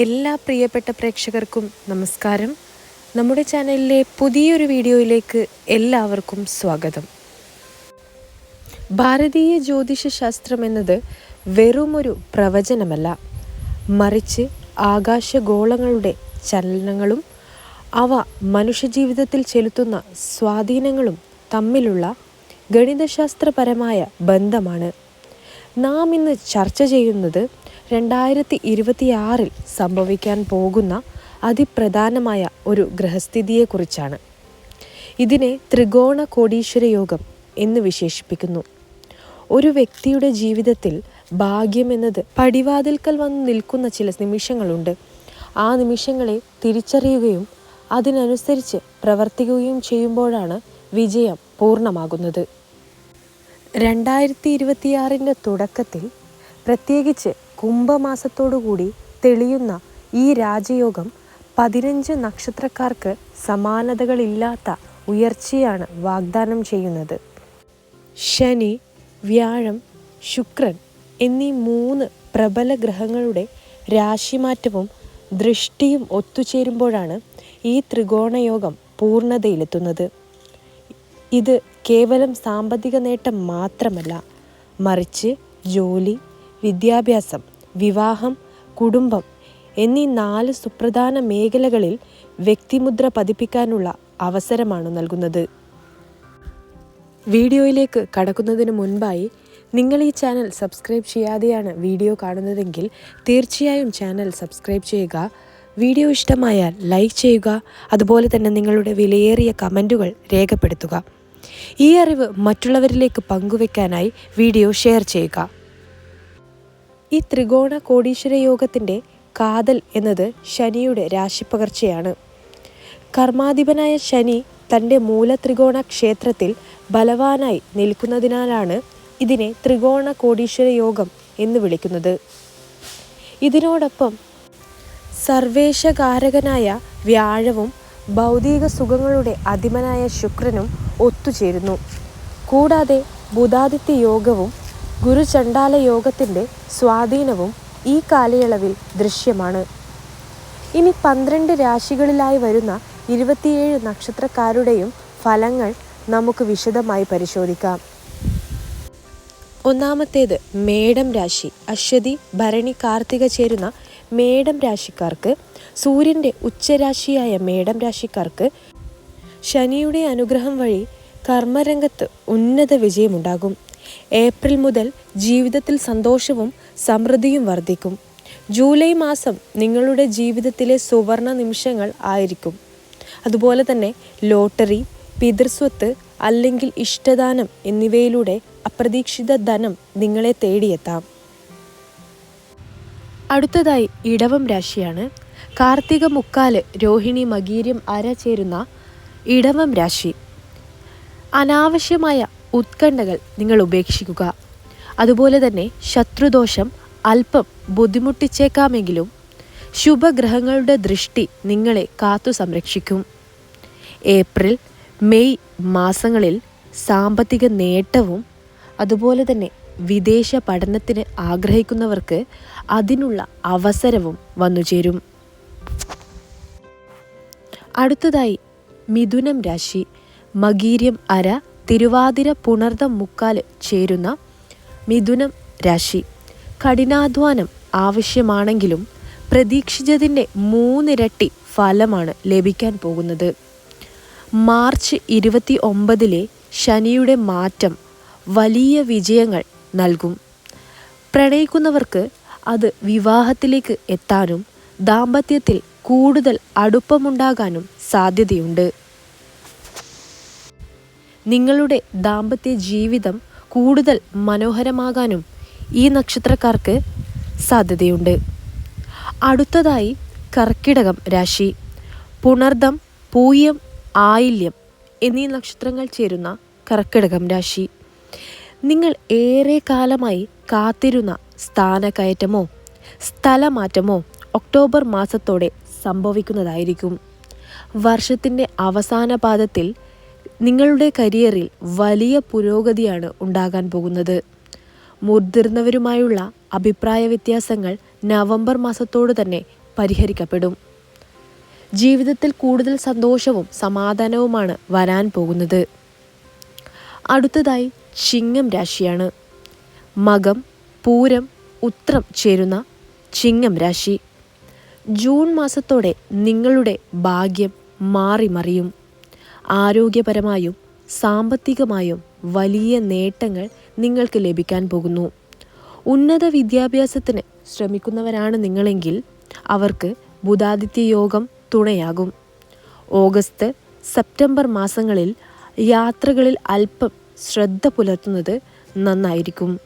എല്ലാ പ്രിയപ്പെട്ട പ്രേക്ഷകർക്കും നമസ്കാരം. നമ്മുടെ ചാനലിലെ പുതിയൊരു വീഡിയോയിലേക്ക് എല്ലാവർക്കും സ്വാഗതം. ഭാരതീയ ജ്യോതിഷ ശാസ്ത്രം എന്നത് വെറുമൊരു പ്രവചനമല്ല. മറിച്ച് ആകാശഗോളങ്ങളുടെ ചലനങ്ങളും അവ മനുഷ്യജീവിതത്തിൽ ചെലുത്തുന്ന സ്വാധീനങ്ങളും തമ്മിലുള്ള ഗണിതശാസ്ത്രപരമായ ബന്ധമാണ്. നാം ഇന്ന് ചർച്ച ചെയ്യുന്നത് രണ്ടായിരത്തി ഇരുപത്തിയാറിൽ സംഭവിക്കാൻ പോകുന്ന അതിപ്രധാനമായ ഒരു ഗ്രഹസ്ഥിതിയെക്കുറിച്ചാണ്. ഇതിനെ ത്രികോണ കോടീശ്വര യോഗം എന്ന് വിശേഷിപ്പിക്കുന്നു. ഒരു വ്യക്തിയുടെ ജീവിതത്തിൽ ഭാഗ്യം എന്നത് പടിവാതിൽക്കൽ വന്ന് നിൽക്കുന്ന ചില നിമിഷങ്ങളുണ്ട്. ആ നിമിഷങ്ങളെ തിരിച്ചറിയുകയും അതിനനുസരിച്ച് പ്രവർത്തിക്കുകയും ചെയ്യുമ്പോഴാണ് വിജയം പൂർണമാകുന്നത്. രണ്ടായിരത്തി ഇരുപത്തിയാറിന്റെ തുടക്കത്തിൽ പ്രത്യേകിച്ച് കുംഭമാസത്തോടുകൂടി തെളിയുന്ന ഈ രാജയോഗം പതിനഞ്ച് നക്ഷത്രക്കാർക്ക് സമാനതകളില്ലാത്ത ഉയർച്ചയാണ് വാഗ്ദാനം ചെയ്യുന്നത്. ശനി വ്യാഴം ശുക്രൻ എന്നീ മൂന്ന് പ്രബല ഗ്രഹങ്ങളുടെ രാശിമാറ്റവും ദൃഷ്ടിയും ഒത്തുചേരുമ്പോഴാണ് ഈ ത്രികോണയോഗം പൂർണതയിലെത്തുന്നത്. ഇത് കേവലം സാമ്പത്തിക നേട്ടം മാത്രമല്ല മറിച്ച് ജോലി വിദ്യാഭ്യാസം വിവാഹം കുടുംബം എന്നീ നാല് സുപ്രധാന മേഖലകളിൽ വ്യക്തിമുദ്ര പതിപ്പിക്കാനുള്ള അവസരമാണ് നൽകുന്നത്. വീഡിയോയിലേക്ക് കടക്കുന്നതിന് മുൻപായി നിങ്ങൾ ഈ ചാനൽ സബ്സ്ക്രൈബ് ചെയ്യാതെയാണ് വീഡിയോ കാണുന്നതെങ്കിൽ തീർച്ചയായും ചാനൽ സബ്സ്ക്രൈബ് ചെയ്യുക. വീഡിയോ ഇഷ്ടമായാൽ ലൈക്ക് ചെയ്യുക. അതുപോലെ തന്നെ നിങ്ങളുടെ വിലയേറിയ കമന്റുകൾ രേഖപ്പെടുത്തുക. ഈ അറിവ് മറ്റുള്ളവരിലേക്ക് പങ്കുവെക്കാനായി വീഡിയോ ഷെയർ ചെയ്യുക. ഈ ത്രികോണ കോടീശ്വര യോഗത്തിന്റെ കാതൽ എന്നത് ശനിയുടെ രാശിപ്പകർച്ചയാണ്. കർമാധിപനായ ശനി തന്റെ മൂലത്രികോണ ക്ഷേത്രത്തിൽ ബലവാനായി നിൽക്കുന്നതിനാലാണ് ഇതിനെ ത്രികോണ കോടീശ്വര യോഗം എന്ന് വിളിക്കുന്നത്. ഇതിനോടൊപ്പം സർവേശകാരകനായ വ്യാഴവും ഭൗതിക സുഖങ്ങളുടെ അധിപനായ ശുക്രനും ഒത്തുചേരുന്നു. കൂടാതെ ബുധാദിത്യ യോഗവും ഗുരുചണ്ഡാല യോഗത്തിന്റെ സ്വാധീനവും ഈ കാലയളവിൽ ദൃശ്യമാണ്. ഇനി പന്ത്രണ്ട് രാശികളിലായി വരുന്ന ഇരുപത്തിയേഴ് നക്ഷത്രക്കാരുടെയും ഫലങ്ങൾ നമുക്ക് വിശദമായി പരിശോധിക്കാം. ഒന്നാമത്തേത് മേടം രാശി. അശ്വതി ഭരണി കാർത്തിക ചേരുന്ന മേടം രാശിക്കാർക്ക് സൂര്യന്റെ ഉച്ചരാശിയായ മേടം രാശിക്കാർക്ക് ശനിയുടെ അനുഗ്രഹം വഴി കർമ്മരംഗത്ത് ഉന്നത വിജയമുണ്ടാകും. ഏപ്രിൽ മുതൽ ജീവിതത്തിൽ സന്തോഷവും സമൃദ്ധിയും വർദ്ധിക്കും. ജൂലൈ മാസം നിങ്ങളുടെ ജീവിതത്തിലെ സുവർണ നിമിഷങ്ങൾ ആയിരിക്കും. അതുപോലെ തന്നെ ലോട്ടറി പിതൃസ്വത്ത് അല്ലെങ്കിൽ ഇഷ്ടദാനം എന്നിവയിലൂടെ അപ്രതീക്ഷിത ധനം നിങ്ങളെ തേടിയെത്താം. അടുത്തതായി ഇടവം രാശിയാണ്. കാർത്തിക മുക്കാൽ രോഹിണി മകീര്യം അര ചേരുന്ന ഇടവം രാശി. അനാവശ്യമായ ഉത്കണ്ഠകൾ നിങ്ങൾ ഉപേക്ഷിക്കുക. അതുപോലെ തന്നെ ശത്രുദോഷം അല്പം ബുദ്ധിമുട്ടിച്ചേക്കാമെങ്കിലും ശുഭഗ്രഹങ്ങളുടെ ദൃഷ്ടി നിങ്ങളെ കാത്തു സംരക്ഷിക്കും. ഏപ്രിൽ മെയ് മാസങ്ങളിൽ സാമ്പത്തിക നേട്ടവും അതുപോലെ തന്നെ വിദേശ പഠനത്തിന് ആഗ്രഹിക്കുന്നവർക്ക് അതിനുള്ള അവസരവും വന്നുചേരും അടുത്തതായി മിഥുനം രാശി മകീര്യം അര തിരുവാതിര പുണർദം മുക്കാൽ ചേരുന്ന മിഥുനം രാശി. കഠിനാധ്വാനം ആവശ്യമാണെങ്കിലും പ്രതീക്ഷിച്ചതിന്റെ മൂന്നിരട്ടി ഫലമാണ് ലഭിക്കാൻ പോകുന്നത്. മാർച്ച് ഇരുപത്തി ഒമ്പതിലെ ശനിയുടെ മാറ്റം വലിയ വിജയങ്ങൾ നൽകും. പ്രണയിക്കുന്നവർക്ക് അത് വിവാഹത്തിലേക്ക് എത്താനും ദാമ്പത്യത്തിൽ കൂടുതൽ അടുപ്പമുണ്ടാകാനും സാധ്യതയുണ്ട്. നിങ്ങളുടെ ദാമ്പത്യ ജീവിതം കൂടുതൽ മനോഹരമാകാനും ഈ നക്ഷത്രക്കാർക്ക് സാധ്യതയുണ്ട്. അടുത്തതായി കർക്കിടകം രാശി. പുണർദം പൂയം ആയില്യം എന്നീ നക്ഷത്രങ്ങൾ ചേരുന്ന കർക്കിടകം രാശി. നിങ്ങൾ ഏറെ കാലമായി കാത്തിരുന്ന സ്ഥാനക്കയറ്റമോ സ്ഥലമാറ്റമോ ഒക്ടോബർ മാസത്തോടെ സംഭവിക്കുന്നതായിരിക്കും. വർഷത്തിന്റെ അവസാന പാദത്തിൽ നിങ്ങളുടെ കരിയറിൽ വലിയ പുരോഗതിയാണ് ഉണ്ടാകാൻ പോകുന്നത്. മുതിർന്നവരുമായുള്ള അഭിപ്രായ വ്യത്യാസങ്ങൾ നവംബർ മാസത്തോട് തന്നെ പരിഹരിക്കപ്പെടും. ജീവിതത്തിൽ കൂടുതൽ സന്തോഷവും സമാധാനവുമാണ് വരാൻ പോകുന്നത്. അടുത്തതായി ചിങ്ങം രാശിയാണ്. മകം പൂരം ഉത്രം ചേരുന്ന ചിങ്ങം രാശി. ജൂൺ മാസത്തോടെ നിങ്ങളുടെ ഭാഗ്യം മാറി മറിയും ആരോഗ്യപരമായും സാമ്പത്തികമായും വലിയ നേട്ടങ്ങൾ നിങ്ങൾക്ക് ലഭിക്കാൻ പോകുന്നു. ഉന്നത വിദ്യാഭ്യാസത്തിന് ശ്രമിക്കുന്നവരാണ് നിങ്ങളെങ്കിൽ അവർക്ക് ബുധാദിത്യ യോഗം തുണയാകും. ഓഗസ്റ്റ് സെപ്റ്റംബർ മാസങ്ങളിൽ യാത്രകളിൽ അല്പം ശ്രദ്ധ പുലർത്തുന്നത് നന്നായിരിക്കും.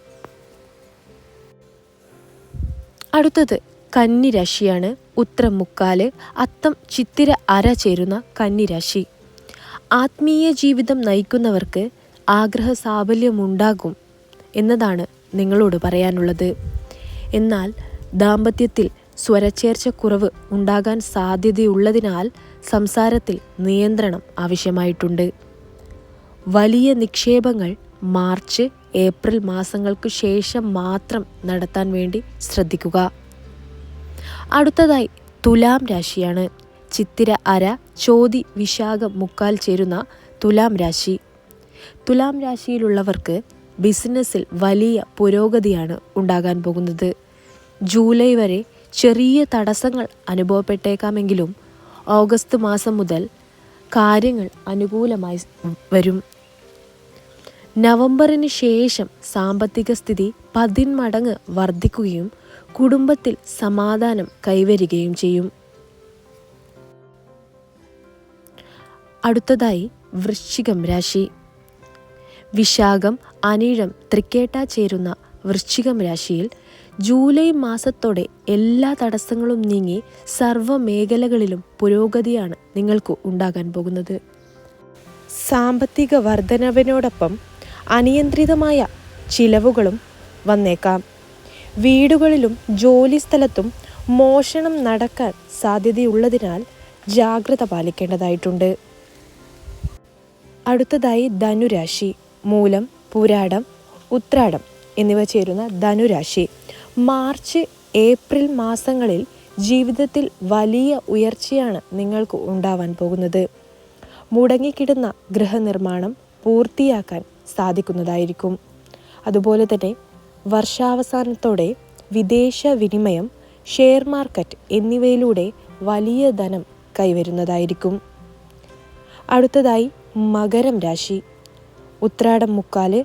അടുത്തത് കന്നിരാശിയാണ്. ഉത്തരം മുക്കാൽ അത്തം ചിത്തിര അര ചേരുന്ന കന്നിരാശി. ആത്മീയ ജീവിതം നയിക്കുന്നവർക്ക് ആഗ്രഹ സാഫല്യമുണ്ടാകും എന്നതാണ് നിങ്ങളോട് പറയാനുള്ളത്. എന്നാൽ ദാമ്പത്യത്തിൽ സ്വരച്ചേർച്ചക്കുറവ് ഉണ്ടാകാൻ സാധ്യതയുള്ളതിനാൽ സംസാരത്തിൽ നിയന്ത്രണം ആവശ്യമായിട്ടുണ്ട്. വലിയ നിക്ഷേപങ്ങൾ മാർച്ച് ഏപ്രിൽ മാസങ്ങൾക്ക് ശേഷം മാത്രം നടത്താൻ വേണ്ടി ശ്രദ്ധിക്കുക. അടുത്തതായി തുലാം രാശിയാണ്. ചിത്തിര അര ചോതി വിശാഖം മുക്കാൽ ചേരുന്ന തുലാം രാശി. തുലാം രാശിയിലുള്ളവർക്ക് ബിസിനസ്സിൽ വലിയ പുരോഗതിയാണ് ഉണ്ടാകാൻ പോകുന്നത്. ജൂലൈ വരെ ചെറിയ തടസ്സങ്ങൾ അനുഭവപ്പെട്ടേക്കാമെങ്കിലും ഓഗസ്റ്റ് മാസം മുതൽ കാര്യങ്ങൾ അനുകൂലമായി വരും. നവംബറിന് ശേഷം സാമ്പത്തിക സ്ഥിതി പതിന്മടങ്ങ് വർദ്ധിക്കുകയും കുടുംബത്തിൽ സമാധാനം കൈവരികയും ചെയ്യും. അടുത്തതായി വൃശ്ചികം രാശി. വിശാഖം അനിഴം തൃക്കേട്ട ചേരുന്ന വൃശ്ചികം രാശിയിൽ ജൂലൈ മാസത്തോടെ എല്ലാ തടസ്സങ്ങളും നീങ്ങി സർവ മേഖലകളിലും പുരോഗതിയാണ് നിങ്ങൾക്ക് ഉണ്ടാകാൻ പോകുന്നത്. സാമ്പത്തിക വർധനവിനോടൊപ്പം അനിയന്ത്രിതമായ ചിലവുകളും വന്നേക്കാം. വീടുകളിലും ജോലിസ്ഥലത്തും മോഷണം നടക്കാൻ സാധ്യതയുള്ളതിനാൽ ജാഗ്രത പാലിക്കേണ്ടതായിട്ടുണ്ട്. അടുത്തതായി ധനുരാശി മൂലം പുരാടം ഉത്രാടം എന്നിവ ചേരുന്ന ധനുരാശി. മാർച്ച് ഏപ്രിൽ മാസങ്ങളിൽ ജീവിതത്തിൽ വലിയ ഉയർച്ചയാണ് നിങ്ങൾക്ക് ഉണ്ടാവാൻ പോകുന്നത്. മുടങ്ങിക്കിടുന്ന ഗൃഹനിർമ്മാണം പൂർത്തിയാക്കാൻ സാധിക്കുന്നതായിരിക്കും. അതുപോലെ തന്നെ വർഷാവസാനത്തോടെ വിദേശ വിനിമയം ഷെയർ മാർക്കറ്റ് എന്നിവയിലൂടെ വലിയ ധനം കൈവരുന്നതായിരിക്കും. അടുത്തതായി മകരം രാശി. ഉത്രാടം മുക്കാൽ.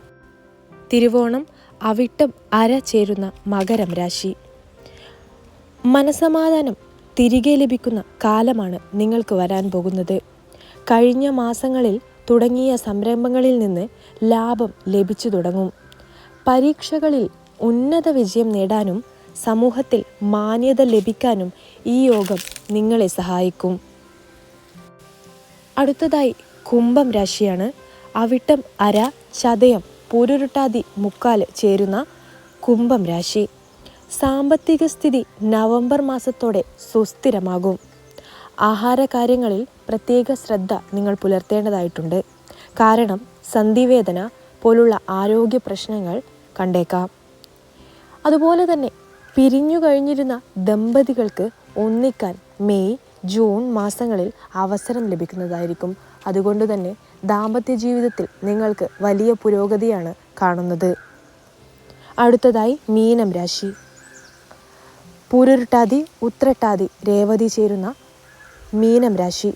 തിരുവോണം അവിട്ടം അര ചേരുന്ന മകരം രാശി. മനസമാധാനം തിരികെ ലഭിക്കുന്ന കാലമാണ് നിങ്ങൾക്ക് വരാൻ പോകുന്നത്. കഴിഞ്ഞ മാസങ്ങളിൽ തുടങ്ങിയ സംരംഭങ്ങളിൽ നിന്ന് ലാഭം ലഭിച്ചു തുടങ്ങും. പരീക്ഷകളിൽ ഉന്നത വിജയം നേടാനും സമൂഹത്തിൽ മാന്യത ലഭിക്കാനും ഈ യോഗം നിങ്ങളെ സഹായിക്കും. അടുത്തതായി കുംഭം രാശിയാണ്. അവിട്ടം അര ചതയം പൂരുരുട്ടാതി മുക്കാൽ ചേരുന്ന കുംഭം രാശി. സാമ്പത്തിക സ്ഥിതി നവംബർ മാസത്തോടെ സുസ്ഥിരമാകും. ആഹാര കാര്യങ്ങളിൽ പ്രത്യേക ശ്രദ്ധ നിങ്ങൾ പുലർത്തേണ്ടതായിട്ടുണ്ട്. കാരണം സന്ധിവേദന പോലുള്ള ആരോഗ്യ പ്രശ്നങ്ങൾ കണ്ടേക്കാം. അതുപോലെ തന്നെ പിരിഞ്ഞു കഴിഞ്ഞിരുന്ന ദമ്പതികൾക്ക് ഒന്നിക്കാൻ മെയ് ജൂൺ മാസങ്ങളിൽ അവസരം ലഭിക്കുന്നതായിരിക്കും. അതുകൊണ്ട് തന്നെ ദാമ്പത്യ ജീവിതത്തിൽ നിങ്ങൾക്ക് വലിയ പുരോഗതിയാണ് കാണുന്നത്. അടുത്തതായി മീനം രാശി. പൂരുരുട്ടാതി ഉത്രട്ടാതി രേവതി ചേരുന്ന മീനം രാശി.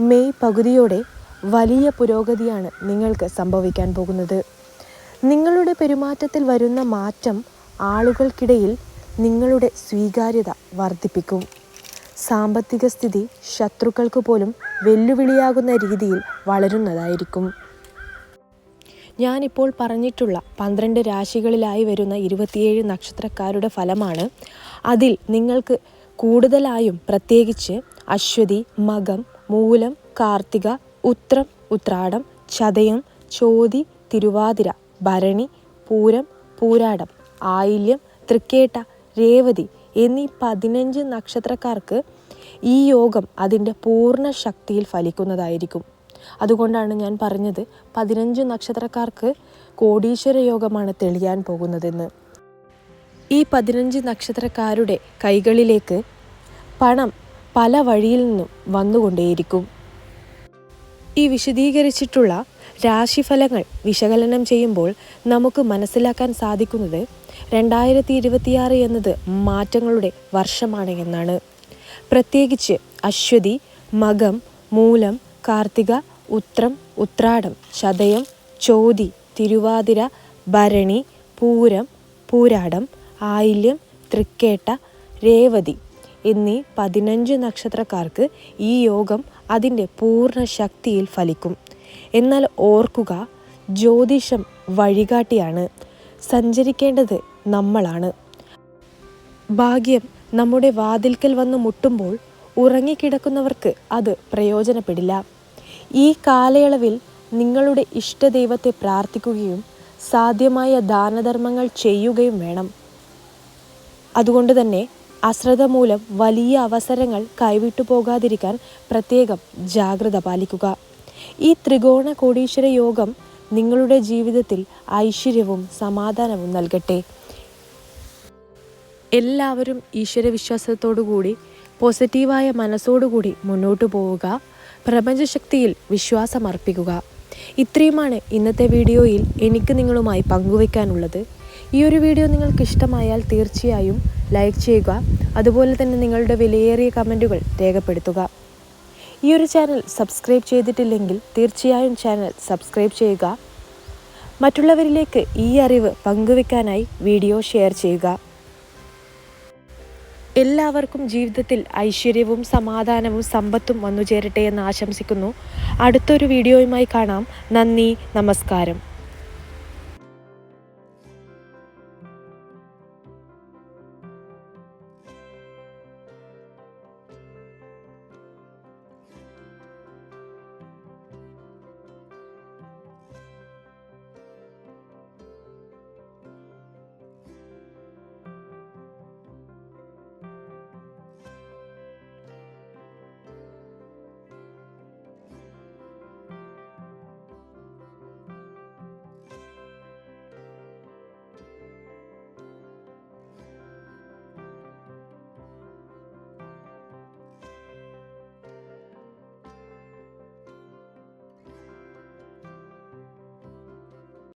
മെയ് പകുതിയോടെ വലിയ പുരോഗതിയാണ് നിങ്ങൾക്ക് സംഭവിക്കാൻ പോകുന്നത്. നിങ്ങളുടെ പെരുമാറ്റത്തിൽ വരുന്ന മാറ്റം ആളുകൾക്കിടയിൽ നിങ്ങളുടെ സ്വീകാര്യത വർദ്ധിപ്പിക്കും. സാമ്പത്തിക സ്ഥിതി ശത്രുക്കൾക്ക് പോലും വെല്ലുവിളിയാകുന്ന രീതിയിൽ വളരുന്നതായിരിക്കും. ഞാനിപ്പോൾ പറഞ്ഞിട്ടുള്ള പന്ത്രണ്ട് രാശികളിലായി വരുന്ന ഇരുപത്തിയേഴ് നക്ഷത്രക്കാരുടെ ഫലമാണ്. അതിൽ നിങ്ങൾക്ക് കൂടുതലായും പ്രത്യേകിച്ച് അശ്വതി മകം മൂലം കാർത്തിക ഉത്രം ഉത്രാടം ചതയം ചോതി തിരുവാതിര ഭരണി പൂരം പൂരാടം ആയില്യം തൃക്കേട്ട രേവതി എന്നീ പതിനഞ്ച് നക്ഷത്രക്കാർക്ക് ഈ യോഗം അതിന്റെ പൂർണ ശക്തിയിൽ ഫലിക്കുന്നതായിരിക്കും. അതുകൊണ്ടാണ് ഞാൻ പറഞ്ഞത് പതിനഞ്ച് നക്ഷത്രക്കാർക്ക് കോടീശ്വര യോഗമാണ് തെളിയാൻ പോകുന്നതെന്ന്. ഈ പതിനഞ്ച് നക്ഷത്രക്കാരുടെ കൈകളിലേക്ക് പണം പല വഴിയിൽ നിന്നും വന്നുകൊണ്ടേയിരിക്കും. ഈ വിശദീകരിച്ചിട്ടുള്ള രാശിഫലങ്ങൾ വിശകലനം ചെയ്യുമ്പോൾ നമുക്ക് മനസ്സിലാക്കാൻ സാധിക്കുന്നത് രണ്ടായിരത്തി ഇരുപത്തിയാറ് എന്നത് മാറ്റങ്ങളുടെ വർഷമാണ് എന്നാണ്. പ്രത്യേകിച്ച് അശ്വതി മകം മൂലം കാർത്തിക ഉത്രം ഉത്രാടം ചതയം ചോതി തിരുവാതിര ഭരണി പൂരം പൂരാടം ആയില്യം തൃക്കേട്ട രേവതി എന്നീ പതിനഞ്ച് നക്ഷത്രക്കാർക്ക് ഈ യോഗം അതിന്റെ പൂർണ ശക്തിയിൽ ഫലിക്കും. എന്നാൽ ഓർക്കുക ജ്യോതിഷം വഴികാട്ടിയാണ്. സഞ്ചരിക്കേണ്ടത് നമ്മളാണ്. ഭാഗ്യം നമ്മുടെ വാതിൽക്കൽ വന്ന് മുട്ടുമ്പോൾ ഉറങ്ങിക്കിടക്കുന്നവർക്ക് അത് പ്രയോജനപ്പെടില്ല. ഈ കാലയളവിൽ നിങ്ങളുടെ ഇഷ്ടദൈവത്തെ പ്രാർത്ഥിക്കുകയും സാധ്യമായ ദാനധർമ്മങ്ങൾ ചെയ്യുകയും വേണം. അതുകൊണ്ട് തന്നെ അശ്രദ്ധ മൂലം വലിയ അവസരങ്ങൾ കൈവിട്ടു പോകാതിരിക്കാൻ പ്രത്യേകം ജാഗ്രത പാലിക്കുക. ഈ ത്രികോണ കോടീശ്വര യോഗം നിങ്ങളുടെ ജീവിതത്തിൽ ഐശ്വര്യവും സമാധാനവും നൽകട്ടെ. എല്ലാവരും ഈശ്വരവിശ്വാസത്തോടുകൂടി പോസിറ്റീവായ മനസ്സോടുകൂടി മുന്നോട്ടു പോവുക പ്രപഞ്ചശക്തിയിൽ വിശ്വാസമർപ്പിക്കുക. ഇത്രയുമാണ് ഇന്നത്തെ വീഡിയോയിൽ എനിക്ക് നിങ്ങളുമായി പങ്കുവയ്ക്കാനുള്ളത്. ഈ ഒരു വീഡിയോ നിങ്ങൾക്ക് ഇഷ്ടമായാൽ തീർച്ചയായും ലൈക്ക് ചെയ്യുക അതുപോലെ തന്നെ നിങ്ങളുടെ വിലയേറിയ കമന്റുകൾ രേഖപ്പെടുത്തുക. ഈ ഒരു ചാനൽ സബ്സ്ക്രൈബ് ചെയ്തിട്ടില്ലെങ്കിൽ തീർച്ചയായും ചാനൽ സബ്സ്ക്രൈബ് ചെയ്യുക. മറ്റുള്ളവരിലേക്ക് ഈ അറിവ് പങ്കുവെക്കാനായി വീഡിയോ ഷെയർ ചെയ്യുക. എല്ലാവർക്കും ജീവിതത്തിൽ ഐശ്വര്യവും സമാധാനവും സമ്പത്തും വന്നു ചേരട്ടെ എന്ന് ആശംസിക്കുന്നു. അടുത്തൊരു വീഡിയോയുമായി കാണാം. നന്ദി നമസ്കാരം.